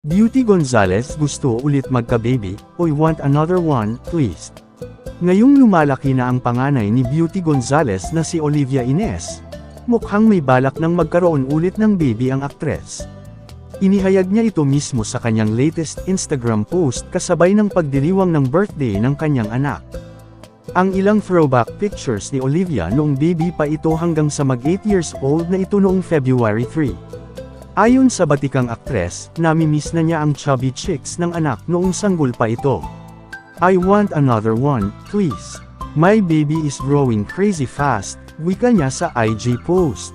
Beauty Gonzalez gusto ulit magka-baby, Oy want another one, please. Ngayong lumalaki na ang panganay ni Beauty Gonzalez na si Olivia Ines. Mukhang may balak ng magkaroon ulit ng baby ang aktres. Inihayag niya ito mismo sa kanyang latest Instagram post kasabay ng pagdiriwang ng birthday ng kanyang anak. Ang ilang throwback pictures ni Olivia noong baby pa ito hanggang sa mag 8 years old na ito noong February 3. Ayon sa batikang aktres, namimiss na niya ang chubby chicks ng anak noong sanggol pa ito. I want another one, please. My baby is growing crazy fast, wika niya sa IG post.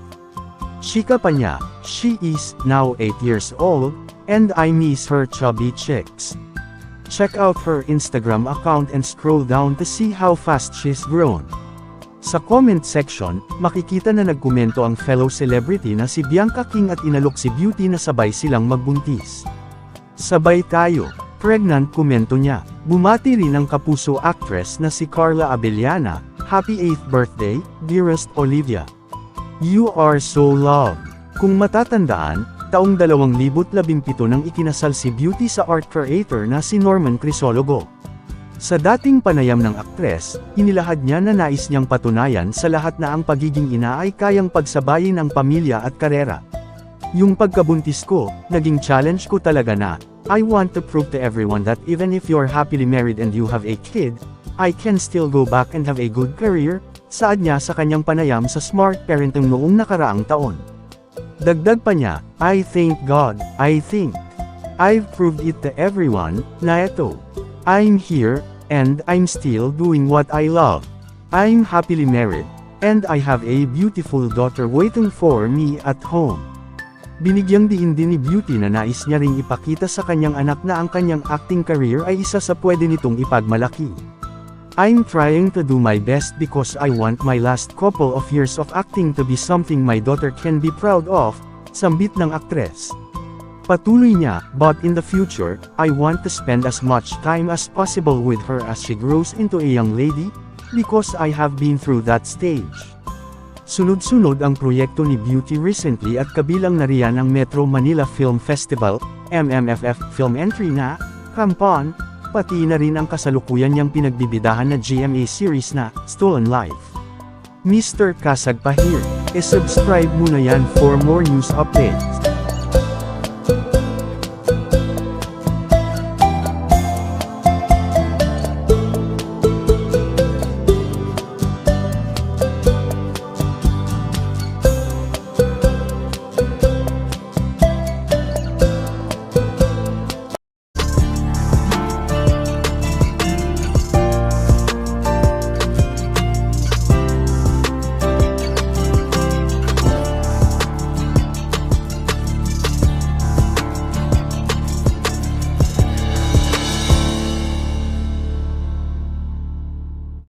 Chika pa niya, she is now 8 years old, and I miss her chubby chicks. Check out her Instagram account and scroll down to see how fast she's grown. Sa comment section, makikita na nagkomento ang fellow celebrity na si Bianca King at inalok si Beauty na sabay silang magbuntis. Sabay tayo, pregnant komento niya. Bumati rin ang kapuso actress na si Carla Abellana, Happy 8th birthday, dearest Olivia. You are so loved. Kung matatandaan, taong 2017 nang ikinasal si Beauty sa art creator na si Norman Crisologo. Sa dating panayam ng aktres, inilahad niya na nais niyang patunayan sa lahat na ang pagiging ina ay kayang pagsabayin ang pamilya at karera. Yung pagkabuntis ko, naging challenge ko talaga na, I want to prove to everyone that even if you're happily married and you have a kid, I can still go back and have a good career, saad niya sa kanyang panayam sa Smart Parenting noong nakaraang taon. Dagdag pa niya, I thank God, I think. I've proved it to everyone, na eto. I'm here, and I'm still doing what I love. I'm happily married, and I have a beautiful daughter waiting for me at home. Binigyang diin din ni Beauty na nais niya ring ipakita sa kanyang anak na ang kanyang acting career ay isa sa pwede nitong ipagmalaki. I'm trying to do my best because I want my last couple of years of acting to be something my daughter can be proud of, sambit ng aktres. Patuloy niya, but in the future, I want to spend as much time as possible with her as she grows into a young lady, because I have been through that stage. Sunod-sunod ang proyekto ni Beauty recently at kabilang na riyan ang Metro Manila Film Festival, MMFF Film Entry na, Kampon, pati na rin ang kasalukuyan niyang pinagbibidahan na GMA series na, Stolen Life. Mr. Kasag pa here, e subscribe muna yan for more news updates.